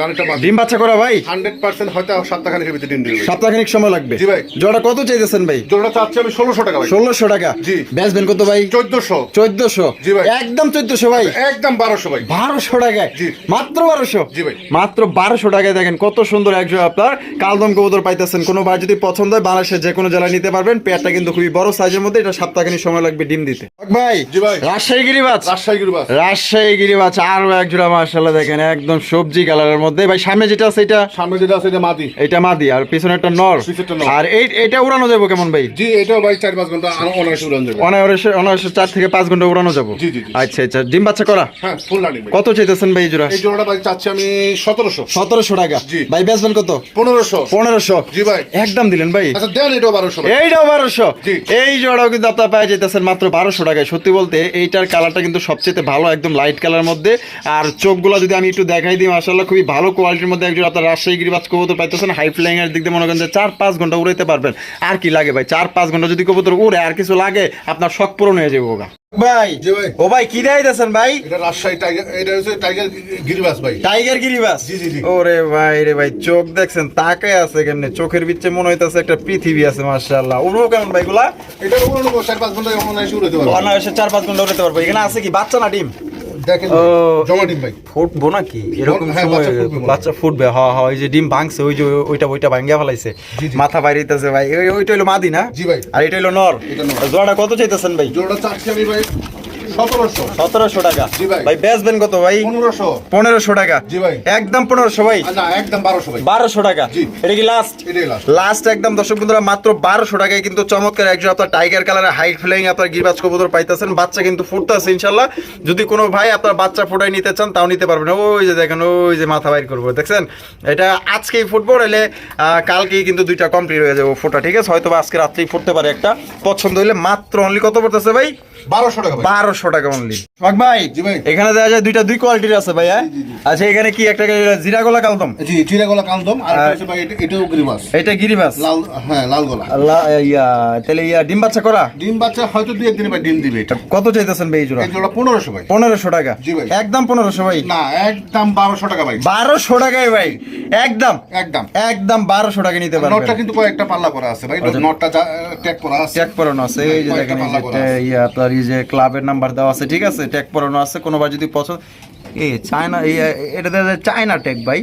ডিম বাচ্চা করা ভাই? হান্ড্রেড পার্সেন্ট হয়তো সপ্তাহখানেকের ভিতরে ডিম দিবে ভাই। সময় লাগবে। জি ভাই। জোড়া কত চাইতেছেন ভাই? জোড়াটা চাচ্ছি আমি ষোলোশো টাকা ভাই। ষোলোশো টাকা। জি। বেচবেন কত ভাই? চোদ্দশো। চোদ্দশো? জি ভাই। একদম চোদ্দশো ভাই? একদম বারোশো ভাই। বারোশো টাকায়? জি। মাত্র বারোশো? জি ভাই। মাত্র বারোশো টাকায় দেখেন কত সুন্দর একজন আপনার কালদম কবুতর পাইতেছেন। কোনো ভাই যদি পছন্দ হয় বাংলাদেশের যে কোনো জেলায় নিতে পারবেন। পেয়ারটা কিন্তু খুবই বড় সাইজের মধ্যে। এটা সপ্তাহখানি সময় লাগবে ডিম দিতে। ভাই। রাজশাহী গিরিবাজ। রাজশাহী গিরিবাস রাজশাহী গিরিবাজ আরও এক জোড়া মার্শাল্লাহ দেখেন একদম সবজি কালারের মধ্যে। ভাই সামনে যেটা আছে এটা? সামনে যেটা আছে এটা মাদি। এটা মাদি আর পিছনে একটা নর। আর এই এটা উড়ানো যাব কেমন ভাই? জি এটাও ভাই চার পাঁচ ঘণ্টা অনায়াসে উড়ান যাবে। অনায়াসে অনায়াসে চার থেকে পাঁচ ঘণ্টা উড়ানো যাব। জি, জি, জি। আচ্ছা আচ্ছা। ডিম বাচ্চা করা? হ্যাঁ ফুল কত চাইতেছেন ভাই জোড়া? এই জোড়াটা ভাই চাচ্ছি আমি সতেরোশো। সতেরোশো টাকা। ভাই বেচবেন কত? পনেরোশো। পনেরোশো। জি ভাই। একদম দিলেন ভাই। আচ্ছা দেন এটাও বারোশো এইটাও বারোশো। এই জোড়াও কিন্তু আপনার পাওয়া যেতেছেন মাত্র বারোশো টাকায়। সত্যি বলতে এইটার কালারটা কিন্তু সবচেয়ে ভালো একদম লাইট কালার মধ্যে। আর চোখগুলো যদি আমি একটু দেখাই দিই মাসাল্লাহ খুবই ভালো কোয়ালিটির মধ্যে একজন আপনার রাজশাহী গিরিবাজ কবুতর পাইতেছেন। হাই ফ্লাইংয়ের এর দিক দিয়ে মনে করেন যে চার পাঁচ ঘণ্টা উড়াইতে পারবেন। আর কি লাগে ভাই? চার পাঁচ ঘণ্টা যদি কবুতর উড়ে আর কিছু লাগে আপনার শখ পূরণ হয়ে যাবে ওগা ভাই ও ভাই কি দেখাইতেছেন ভাই? এটা রাজশাহী টাইগার এটা হচ্ছে টাইগার গিরিবাস ভাই। টাইগার গিরিবাস? জি, জি, জি। ওরে ভাই রে ভাই চোখ দেখছেন তাকে আছে কেমনে? চোখের বিচ্ছে মনে হইতাছে একটা পৃথিবী আছে মাশাআল্লাহ। উড়বো কেমন ভাই গুলা এটা চার পাঁচ ঘণ্টা অনায়াসে উড়াতে পারবে। অনায়াসে চার পাঁচ ঘণ্টা উড়াতে পারব। এখানে আছে কি বাচ্চা না ডিম? দেখেন জমা ডিম ভাই। ফুটবো নাকি? এরকম হ্যাঁ, সময় বাচ্চা ফুটবে হ্যাঁ হয়। ওই যে ডিম ভাঙছে ওই যে ওইটা ওইটা ভাঙ্গিয়া ফেলাইছে। মাথা বাইরেতেছে ভাই। ওইটা হলো মাদি না? জি ভাই। আর এটা হলো নর। জোড়াটা কত চাইতেছেন ভাই? জোড়াটা চাচ্ছি আমি ভাই। সতেরোশো। টাকা। ভাই। ভাই বেচবেন কত ভাই? পনেরোশো। পনেরোশো টাকা। জি ভাই। একদম পনেরোশো ভাই? না একদম বারোশো ভাই। বারোশো টাকা। এটা কি লাস্ট লাস্ট লাস্ট একদম দর্শক বন্ধুরা মাত্র বারোশো টাকায় কিন্তু চমৎকার একজন আপনার টাইগার কালারের হাইট ফ্লাইং আপনার গিরবাজ কবুতর পাইতেছেন। বাচ্চা কিন্তু ফুটতেছে ইনশাল্লাহ যদি কোনো ভাই আপনার বাচ্চা ফুটাই নিতে চান তাও নিতে পারবেন। ওই যে দেখেন ওই যে মাথা বাইর করব দেখছেন? এটা আজকেই ফুটবো এলে কালকেই কিন্তু দুইটা কমপ্লিট হয়ে যাবে ফোটা ঠিক আছে? হয়তো আজকে রাত্রেই ফুটতে পারে একটা। পছন্দ হইলে মাত্র অনলি কত পড়তেছে ভাই? বারোশো টাকা ভাই। বারোশো টাকা অনলি ভাই জি ভাই। এখানে দেখা যায় দুইটা দুই কোয়ালিটির আছে ভাই হ্যাঁ? আচ্ছা এখানে কি একটা জিরা গোলা কালদম। জি চিরাগোলা কান্দম আর হচ্ছে ভাই এটাও গিরিবাস। এটা গিরিবাস? লাল হ্যাঁ লাল গলা। ইয়া তাহলে ইয়া ডিম বাচ্চা করা? ডিম বাচ্চা হয়তো দুই একদিনে ভাই ডিম দিবে এটা। কত চাইতেছেন ভাই এই জোড়া? জোড়া পনেরোশো ভাই। পনেরোশো টাকা? জি ভাই। একদম পনেরোশো ভাই? না একদম বারোশো টাকা ভাই। বারোশো টাকায় ভাই একদম? একদম। একদম বারোশো টাকা নিতে নটটা কিন্তু কয়েকটা পাল্লা করা আছে ভাই আচ্ছা। নটটা ট্যাগ করা আছে। ট্যাগ পরানো আছে এই যে দেখেন। ইয়ে আপনার এই যে ক্লাবের নাম্বার দেওয়া আছে, ঠিক আছে? ট্যাগ পরানো আছে কোনোবার যদি পছন্দ এ, চায়না এটা চায়না ট্যাগ ভাই।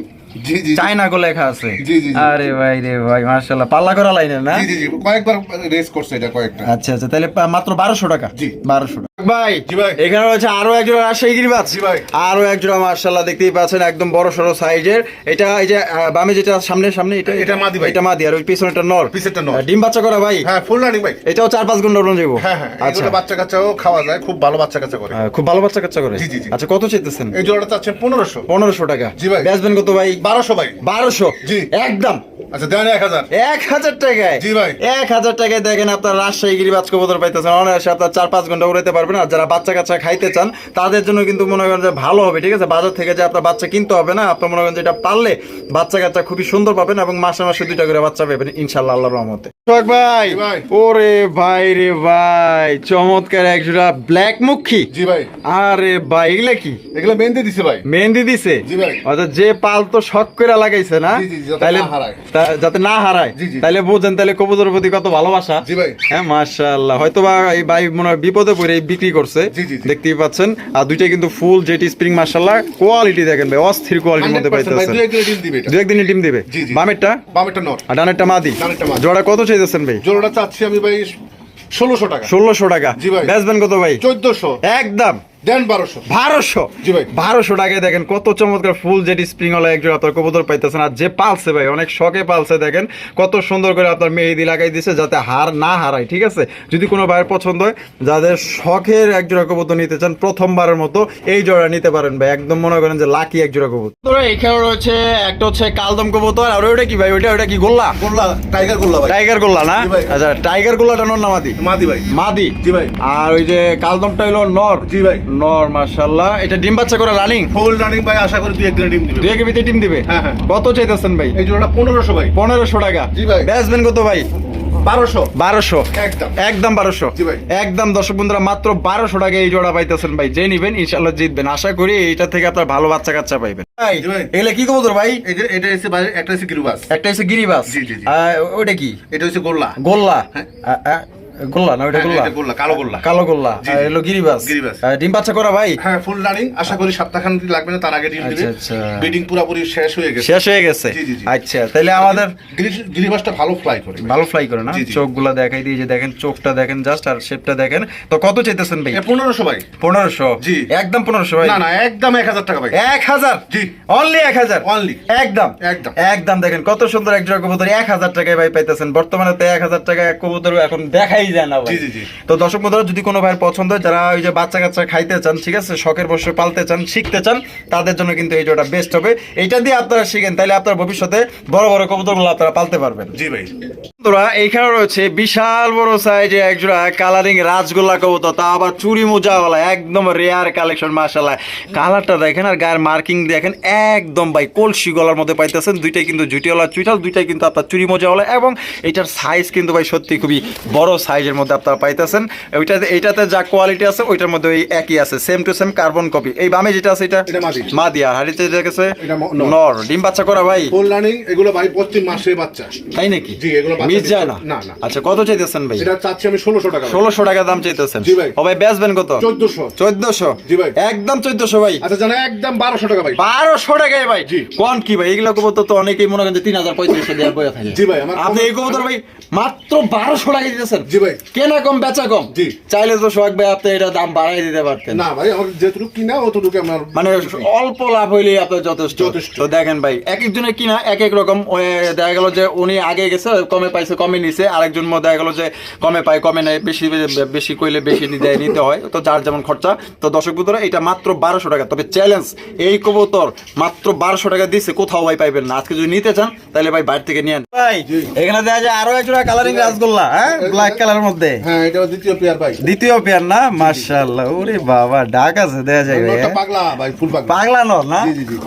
জি জি চায়না গো লেখা আছে। জি, জি, জি। আরে ভাই রে ভাই মার্শাল্লাহ পাল্লা করা লাইনের না? জি জি কয়েকবার রেস করছে এটা কয়েকটা। আচ্ছা আচ্ছা তাহলে মাত্র বারোশো টাকা। জি। বারোশো টাকা। ভাই জি ভাই। এখানে রয়েছে আরও একজন রাজশাহী গিরিবাজ জি ভাই। আরও একজন মার্শাল্লাহ দেখতেই পাচ্ছেন একদম বড় সড়ো সাইজের। এটা এই যে বামে যেটা সামনে সামনে এটা এটা মাদি ভাই। এটা মাদি আর ওই পিছনেটা নর। পিছেরটা নর। ডিম বাচ্চা করা ভাই? হ্যাঁ ফুল রানিং ভাই। এটাও চার পাঁচ ঘণ্টা ওজন যাব হ্যাঁ হ্যাঁ আচ্ছা। এগুলো বাচ্চা কাচ্চাও খাওয়া যায় খুব ভালো বাচ্চা কাচ্চা করে। খুব ভালো বাচ্চা কাচ্চা করে? জি, জি। আচ্ছা কত চাইতেছেন? এই জোড়াটা চাচ্ছে পনেরোশো। পনেরোশো টাকা। জি ভাই। বেচবেন কত ভাই? বারোশো ভাই। বারোশো? জি। একদম। আচ্ছা দেন এক হাজার। এক হাজার টাকায়? জি ভাই। এক হাজার টাকায় দেখেন আপনার রাজশাহী গিরিবাজ কবুতর পাইতেছেন। অনায়াসে আপনার চার পাঁচ ঘণ্টা উড়াইতে পারবেন। আর যারা বাচ্চা কাচ্চা খাইতে চান তাদের জন্য কিন্তু মনে করেন যে ভালো হবে ঠিক আছে? বাজার থেকে যে আপনার বাচ্চা কিনতে হবে না আপনার মনে করেন যে এটা পারলে বাচ্চা কাচ্চা খুবই সুন্দর পাবেন এবং মাসে মাসে দুইটা করে বাচ্চা পাবেন ইনশাল্লাহ আল্লাহর রহমতে। ভাই। ভাই। ওরে ভাই রে ভাই চমৎকার একজোড়া ব্ল্যাক মুখী। জি ভাই। আরে ভাই এগুলা কি? এগুলো মেহেন্দি দিছে ভাই। মেহেন্দি দিছে? জি ভাই। অর্থাৎ যে পাল তো শখ করে লাগাইছে না? জি, যাতে না হারায়। তা- যাতে না হারায়। জি, জি। তাইলে বুঝেন তাহলে কবুতরের প্রতি কত ভালোবাসা। হ্যাঁ মাশাআল্লাহ। হয়তো বা এই ভাই মনে হয় বিপদে পড়ে বিক্রি করছে। দেখতেই পাচ্ছেন। আর দুইটা কিন্তু ফুল জেটি স্প্রিং মাশাআল্লাহ। কোয়ালিটি দেখেন ভাই অস্থির কোয়ালিটির মধ্যে 100% পাইতেছেন। দুই দু একদিনই ডিম দিবে। বামেরটা? বামেরটা নট আর ডানেরটা মাদি? জোড়া কত চাইতেছেন ভাই? জোড়াটা চাচ্ছি আমি ভাই ষোলোশো টাকা। ষোলোশো টাকা। জি ভাই। বেচবেন কত ভাই? চোদ্দশো। একদম। দেন বারোশো। বারোশো? জি ভাই। বারোশো টাকায় দেখেন কত চমৎকার ফুল যেটি স্প্রিং ওলা একজন আপনার কবুতর পাইতেছেন। আর যে পালছে ভাই অনেক শখে পালছে দেখেন কত সুন্দর করে আপনার মেহেদি লাগাই দিছে যাতে হার না হারায় ঠিক আছে? যদি কোনো ভাইয়ের পছন্দ হয় যাদের শখের এক জোড়া কবুতর নিতে চান প্রথমবারের মতো এই জোড়া নিতে পারেন ভাই। একদম মনে করেন যে লাকি এক জোড়া কবুতর। তো এখানে রয়েছে একটা হচ্ছে কালদম কবুতর আর ওইটা কি ভাই? ওইটা ওইটা কি গোল্লা? গোল্লা টাইগার গোল্লা ভাই। টাইগার গোল্লা না? আচ্ছা টাইগার গোল্লাটা নর না মাদি? মাদি ভাই। মাদি? জি ভাই। আর ওই যে কালদমটা হলো নর? জি ভাই। নর এটা ডিম বাচ্চা করে রানিং ফুল রানিং ভাই আশা করি দুই একদিনে ডিম দিবে। দুই ভিতরে টিম দিবে? হ্যাঁ, হ্যাঁ। কত চাইতেছেন ভাই? এই জোড়াটা পনেরোশো ভাই। পনেরোশো টাকা। জি ভাই। বেচবেন কত ভাই? বারোশো। বারোশো। একদম। একদম বারোশো। একদম দর্শক বন্ধুরা মাত্র বারোশো টাকা এই জোড়া পাইতেছেন ভাই। যে নিবেন ইনশাল্লাহ জিতবেন। আশা করি এইটা থেকে আপনার ভালো বাচ্চা কাচ্চা পাইবেন। এগুলা কি কবুতর ভাই? এটা হচ্ছে একটা হচ্ছে গিরুবাস। একটা হচ্ছে গিরিবাস। ওইটা কি? এটা হচ্ছে গোল্লা। গোল্লা? হ্যাঁ। গোল্লা না ওইটা হ্যাঁ, গোল্লা? গোল্লা কালো গোল্লা। কালো গোল্লা। এলো গিরিবাস। গিরিবাস। ডিম বাচ্চা করা ভাই? হ্যাঁ ফুল রানিং আশা করি সপ্তাহখান লাগবে না তার আগে ডিম দিবে। আচ্ছা, আচ্ছা। ব্রিডিং পুরোপুরি শেষ হয়ে গেছে। শেষ হয়ে গেছে। আচ্ছা তাহলে আমাদের গিরিবাসটা ভালো ফ্লাই করে। ভালো ফ্লাই করে না। চোখগুলা দেখাই দিয়ে যে দেখেন চোখটা দেখেন জাস্ট আর শেপটা দেখেন। তো কত চাইতেছেন ভাই? এ পনেরোশো ভাই। পনেরোশো? জি। একদম পনেরোশো ভাই? না না একদম এক হাজার টাকা ভাই। এক হাজার? জি। অনলি এক হাজার? Only। একদম? একদম। একদম দেখেন কত সুন্দর এক জোড়া কবুতর এক হাজার টাকায় ভাই পাইতেছেন। বর্তমানে তো এক হাজার টাকা এক কবুতর এখন দেখাই যায় না জি, জি। তো দর্শক বন্ধুরা যদি কোনো ভাইয়ের পছন্দ হয় যারা ওই যে বাচ্চা কাচ্চা খাইতে চান ঠিক আছে শখের বসে পালতে চান শিখতে চান তাদের জন্য কিন্তু এই জোড়া বেস্ট হবে। এইটা দিয়ে আপনারা শিখেন তাহলে আপনার ভবিষ্যতে বড় বড় কবুতরগুলো আপনারা পালতে পারবেন। জি ভাই। বন্ধুরা এইখানে রয়েছে বিশাল বড় সাইজে একজোড়া কালারিং রাজগোল্লা কবুতর তা আবার চুরি মোজাওয়ালা একদম রেয়ার কালেকশন কালারটা দেখেন আর গায়ের মার্কিং দেখেন একদম ভাই কলসি গলার মধ্যে পাইতেছেন দুইটাই কিন্তু জুটিওয়ালা চুইটাল দুইটাই কিন্তু আপনার চুরি মোজাওয়ালা এবং এটার সাইজ কিন্তু ভাই সত্যি খুবই বড় সাইজ সাইজের মধ্যে আপনারা পাইতেছেন। ওইটাতে এইটাতে যা কোয়ালিটি আছে ওইটার মধ্যে ওই একই আছে same to same carbon copy এই বামে যেটা আছে এটা মাদি। আর হাড়িতে যেটা গেছে নর। ডিম বাচ্চা করা ভাই? ফুল রানিং এগুলো ভাই প্রতি মাসে বাচ্চা। তাই নাকি? জি, এগুলো বাচ্চা মিস যায় না? না, না। আচ্ছা কত চাইতেছেন ভাই? এটা চাচ্ছি আমি ষোলোশো টাকা। ষোলোশো টাকা দাম চাইতেছেন। জি ভাই। ও ভাই বেচবেন কত? চোদ্দশো। চোদ্দশো? জি ভাই। একদম চোদ্দশো ভাই। আচ্ছা জানা একদম বারোশো টাকা ভাই। বারোশো টাকায় ভাই। জি। কোন কি ভাই? এগুলো কবুতর তো অনেকেই মনে করেন যে তিন হাজার পঁয়ত্রিশশো দেওয়ার বয়ে থাকে। জি ভাই, আমার আপনি এই কবুতর ভাই মাত্র বারোশো টাকা দিতেছেন। জি ভাই। কেনা কম বেচা কম? জি। চাইলে তো সোহাগ ভাই আপনি এটা দাম বাড়াই দিতে পারতেন। না ভাই আমার যেটুকু কিনা অতটুকু আমার মানে অল্প লাভ হইলে আপনার যথেষ্ট। তো দেখেন ভাই এক একজনের কিনা এক এক রকম দেখা গেল যে উনি আগে গেছে কমে পাইছে কমে নিছে আরেকজন দেখা গেল যে কমে পায় কমে নেয় বেশি বেশি কইলে বেশি নিতে নিতে হয়। তো যার যেমন খরচা। তো দর্শক বন্ধুরা এটা মাত্র বারোশো টাকা। তবে চ্যালেঞ্জ এই কবুতর মাত্র বারোশো টাকা দিচ্ছে কোথাও ভাই পাইবেন না। আজকে যদি নিতে চান তাহলে ভাই বাইরে থেকে নিয়ে ভাই এখানে দেখা যায় আরও একটা কালারিং রাসগোল্লা হ্যাঁ? ব্ল্যাক কালারের মধ্যে? হ্যাঁ এটা দ্বিতীয় ভাই। দ্বিতীয় পেয়ার না? মাশাআল্লাহ ওরে বাবা ডাক আছে দেখা যায় ভাই হ্যাঁ? পাগলা ভাই ফুল পাগলা। পাগলা নর না।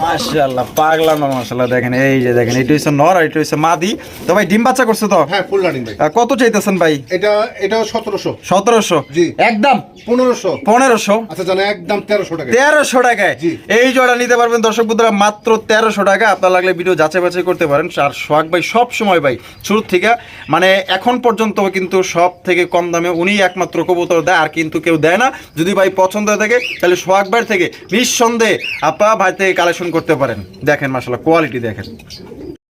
মাশাআল্লাহ পাগলা নর মাশাআল্লাহ দেখেন এই যে দেখেন এটা হচ্ছে নর আর এটা হচ্ছে মাদি। তো ভাই ডিম বাচ্চা করছে তো? হ্যাঁ ফুল রানিং ভাই। কত চাইতেছেন ভাই? এটা এটাও সতেরোশো। সতেরোশো? জি। একদম? পনেরোশো। পনেরোশো? আচ্ছা জানা একদম তেরোশো টাকা তেরোশো টাকায়? এই জোড়া নিতে পারবেন দর্শক বন্ধুরা মাত্র তেরোশো টাকা। আপনার লাগলে ভিডিও যাচাই বাছাই করতে পারেন। আর সোহাগ ভাই সব সময় ভাই শুরু থেকে মানে এখন পর্যন্ত কিন্তু সব থেকে কম দামে উনি একমাত্র কবুতর দেয়, আর কিন্তু কেউ দেয় না। যদি ভাই পছন্দ থাকে, তাহলে সোহাগবার থেকে নিঃসন্দেহে আপা ভাই থেকে কালেকশন করতে পারেন। দেখেন মাসাল্লাহ কোয়ালিটি দেখেন।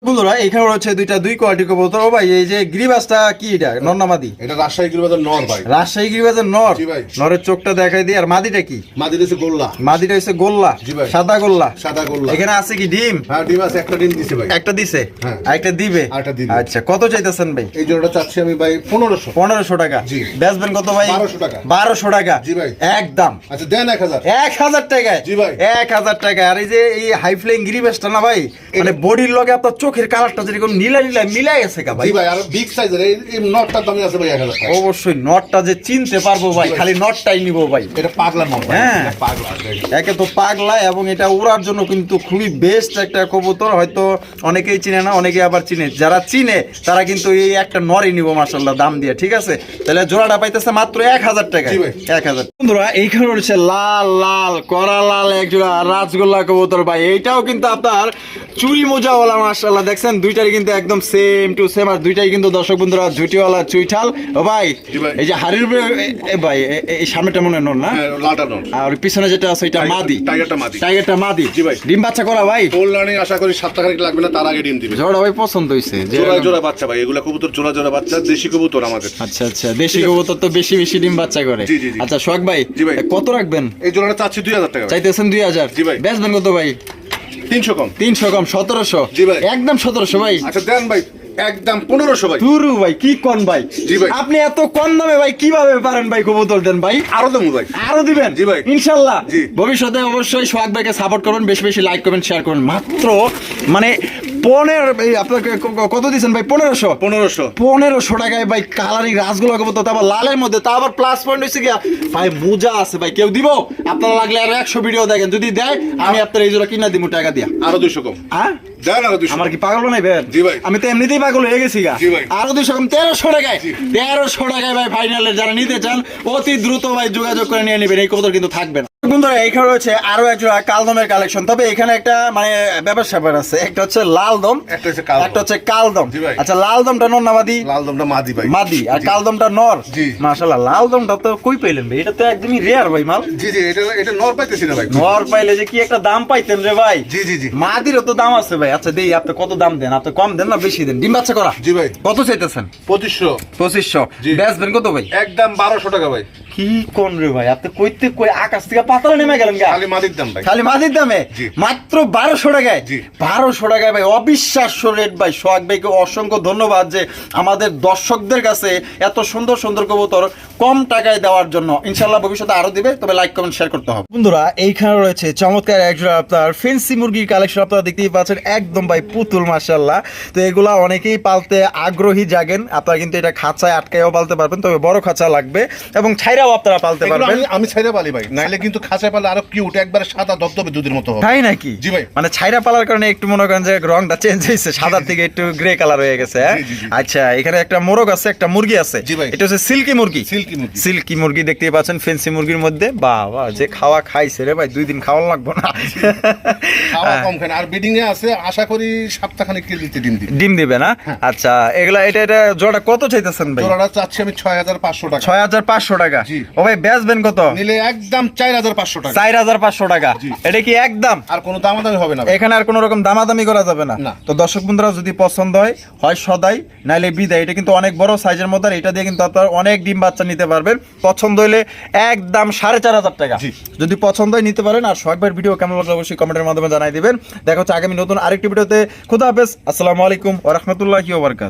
বন্ধুরা এখানে রয়েছে দুইটা দুই কোয়ালিটি কবুতর। ও ভাই এই যে গ্রিবাসটা কি এটা? নর্নামাদি? এটা রাজশাহী নর ভাই। রাজশাহী গ্রিবাসের নর? জি ভাই। নরের চোখটা দেখাই দিই। আর মাদিটা কি? মাদি দিয়েছে গোল্লা। মাদিটা হচ্ছে গোল্লা জি ভাই। সাদা গোল্লা। সাদা গোল্লা। এখানে আছে কি ডিম? হ্যাঁ ডিম আছে একটা ডিম দিছে ভাই। একটা দিছে? হ্যাঁ। একটা দিবে? আরেকটা দিবে। আচ্ছা কত চাইতেছেন ভাই? এই জোড়াটা চাচ্ছি আমি ভাই পনেরোশো। পনেরোশো টাকা। জি। বেচবেন কত ভাই? 1200 টাকা। বারোশো টাকা। জি ভাই। একদম। আচ্ছা দেন এক হাজার। এক হাজার টাকায়? জি ভাই। এক হাজার টাকা আর এই যে এই হাই ফ্লেইং গিরিবেসটা না ভাই? মানে বডির লগে আপনার চোখের কালারটা যেরকম নীলা নীলা মিলাই গেছে কা ভাই। ভাই আর বিগ সাইজের এই নটটার দামই আছে ভাই টাকা। অবশ্যই নটটা যে চিনতে পারব ভাই খালি নটটাই নিবো ভাই। এটা পাগলা নট হ্যাঁ। পাগলা একে তো পাগলা এবং এটা উড়ার জন্য কিন্তু খুবই বেস্ট একটা কবুতর হয়তো অনেকেই চিনে না অনেকেই আবার চিনে। যারা চিনে তারা কিন্তু এই একটা নরই নিব মার্শাল্লাহ দাম দিয়ে ঠিক আছে? তাহলে জোড়াটা পাইতেছে মাত্র এক হাজার টাকা জি ভাই। এক হাজার। বন্ধুরা এইখানে রয়েছে লাল লাল করা লাল এক জোড়া রাজগোল্লা কবুতর ভাই। এইটাও কিন্তু আপনার চুরি মোজাওয়ালা মার্শাল্লাহ দেখছেন দুইটারই কিন্তু একদম সেম টু সেম আর দুইটাই কিন্তু দর্শক বন্ধুরা ঝুটিওয়ালা চুইঠাল। ও ভাই এই যে হাড়ির উপরে এ- এ ভাই এই সামনেটা মনে নর না? হ্যাঁ আর পিছনে যেটা আছে এটা মাদি। টাইগারটা মাদি। টাইগারটা মাদি। জি ভাই। ডিম বাচ্চা করা ভাই? ফুল রানিং আশা করি সাত টাকা লাগবে না তার আগে ডিম দিবে। জোড়া ভাই পছন্দ হইছে। যে জোড়া জোড়া বাচ্চা ভাই এগুলা কবুতর জোড়া জোড়া বাচ্চা দেশি কবুতর আমাদের। আচ্ছা আচ্ছা দেশি কবুতর তো বেশি বেশি ডিম বাচ্চা করে। আচ্ছা সোহাগ ভাই। কত রাখবেন? এই জোড়াটা চাচ্ছি দুই হাজার টাকা চাইতেছেন দুই হাজার। জি ভাই। বেচবেন কত ভাই? তিনশো কম। তিনশো কম সতেরোশো। জি ভাই। একদম সতেরোশো ভাই। আচ্ছা দেন ভাই। একদম পনেরোশো ভাই। তুরু ভাই কি কোন ভাই? জি ভাই। আপনি এত কম দামে ভাই কীভাবে পারেন ভাই কবুতর দেন ভাই? আরও দেবো ভাই। আরও দিবেন? জি ভাই। ইনশাল্লাহ। ভবিষ্যতে অবশ্যই সোহাগ ভাইকে সাপোর্ট করবেন বেশি বেশি লাইক করবেন শেয়ার করবেন। মাত্র মানে পনেরো আপনাকে কত দিচ্ছেন ভাই? পনেরোশো? পনেরোশো। পনেরোশো টাকায় ভাই কালারিং রাসগুলো কবুতর তা আবার লালের মধ্যে তা আবার প্লাস পয়েন্ট হয়েছে কি ভাই মোজা আছে ভাই কেউ দিব? আপনারা লাগলে আর একশো ভিডিও দেখেন। যদি দেয় আমি আপনার এই জোড়া কিনা দিব টাকা দিয়া। আরও দুইশো কম। হ্যাঁ? দেন আরও দুইশো। আমার কি পাগল নাই ভাই জি ভাই। আমি তো এমনিতেই পাগল হয়ে গেছি গা। আরও দুশো কম তেরোশো টাকায়। তেরোশো টাকায় ভাই ফাইনালে যারা নিতে চান অতি দ্রুত ভাই যোগাযোগ করে নিয়ে নেবেন। এই কবুতর কিন্তু থাকবে না। বন্ধুরা এখানে রয়েছে আরও একজোড়া কালদমের কালেকশন তবে এখানে একটা মানে ব্যাপার স্যাপার আছে। একটা হচ্ছে লাল দম একটা হচ্ছে কালদম। একটা হচ্ছে কালদম। আচ্ছা লাল দমটা নর নামাদি লাল দমটা মাদি ভাই। মাদি। আর কালদমটা নর। মাশাআল্লাহ লাল দমটা তো কই পাইলেন ভাই? এটা তো একদমই রেয়ার ভাই মাল। জি জি এটা এটা নর পাইতেছি না ভাই। নর পাইলে যে কি একটা দাম পাইতেন রে ভাই? জি জি জি। মাদিরও তো দাম আছে ভাই। আচ্ছা দেই আপনি কত দাম দেন? আপনি কম দেন না বেশি দেন? ডিম বাচ্চা করা? জি ভাই। কত চাইতেছেন? পঁচিশশো। পঁচিশশো। জি। বেচবেন কত ভাই? একদম বারোশো টাকা ভাই। কি কোন রে ভাই? আপনি কইতে কই আকাশ থেকে পাতালে নেমে গেলেন খালি মাদির দাম ভাই। খালি মাদির দামে? মাত্র বারোশো টাকায়? বারোশো টাকায় ভাই অবিশ্বাস্য রেট ভাই। সোহাগ ভাইকে অসংখ্য ধন্যবাদ যে আমাদের দর্শকদের কাছে এত সুন্দর সুন্দর কবুতর কম টাকায় দেওয়ার জন্য। ইনশাল্লাহ ভবিষ্যতে আরও দিবে তবে লাইক কমেন্ট শেয়ার করতে হবে। বন্ধুরা এইখানে রয়েছে চমৎকার একজোড়া আপনার ফেন্সি মুরগির কালেকশন আপনারা দেখতেই পাচ্ছেন। একদম ভাই পুতুল মাশাল্লাহ তো এগুলা অনেকেই পালতে আগ্রহী জাগেন। আপনারা কিন্তু এটা খাঁচায় আটকায়ও পালতে পারবেন তবে বড় খাঁচা লাগবে এবং ছাইরাও আপনারা পালতে পারবেন। আমি আমি ছাইরা পালি ভাই। নাইলে কিন্তু কিন্তু খাঁচা পালে আরও কিউট একবারে সাদা দপদপে দুধের মতো হবে। তাই নাকি? জি ভাই। মানে ছাইরা পালার কারণে একটু মনে করেন যে রংটা চেঞ্জ হয়েছে সাদার থেকে একটু গ্রে কালার হয়ে গেছে হ্যাঁ? আচ্ছা এখানে একটা মোরগ আছে একটা মুরগি আছে। জি ভাই। এটা হচ্ছে সিল্কি মুরগি। সিল্কি মুরগি। সিল্কি মুরগি দেখতেই পাচ্ছেন ফেন্সি মুরগির মধ্যে। বাবা যে খাওয়া খাইছে রে ভাই দুই দিন খাওয়া লাগবো না। খাওয়া কম খান আর বিডিং এ আছে আশা করি সপ্তাহখানিক কেজিতে ডিম দিবে। ডিম দিবে না? আচ্ছা এগুলা এটা এটা জোড়া কত চাইতেছেন ভাই? জোড়াটা চাচ্ছি আমি ছয় হাজার পাঁচশো টাকা। ছয় হাজার পাঁচশো টাকা। জি। ও ভাই বেচবেন কত? নিলে একদম চার টাকা। এটা কি একদম আর কোনো দামাদামি হবে না এখানে আর কোনো রকম দামাদামি করা যাবে না। তো দর্শক বন্ধুরা যদি পছন্দ হয় হয় সদাই নাইলে বিদায় এটা কিন্তু অনেক বড় সাইজের মধ্যে এটা দিয়ে কিন্তু আপনারা অনেক ডিম বাচ্চা নিতে পারবেন। পছন্দ হলে একদম সাড়ে চার হাজার টাকা। জি। যদি পছন্দ হয় নিতে পারেন। আর শর্টবার ভিডিও কেমন লাগল অবশ্যই কমেন্টের মাধ্যমে জানাই দিবেন। দেখা হচ্ছে আগামী নতুন আরেকটি ভিডিওতে। খুদা হাফেজ। আসসালামু আলাইকুম ওয়া রাহমাতুল্লাহি ওয়া বারাকাতুহু।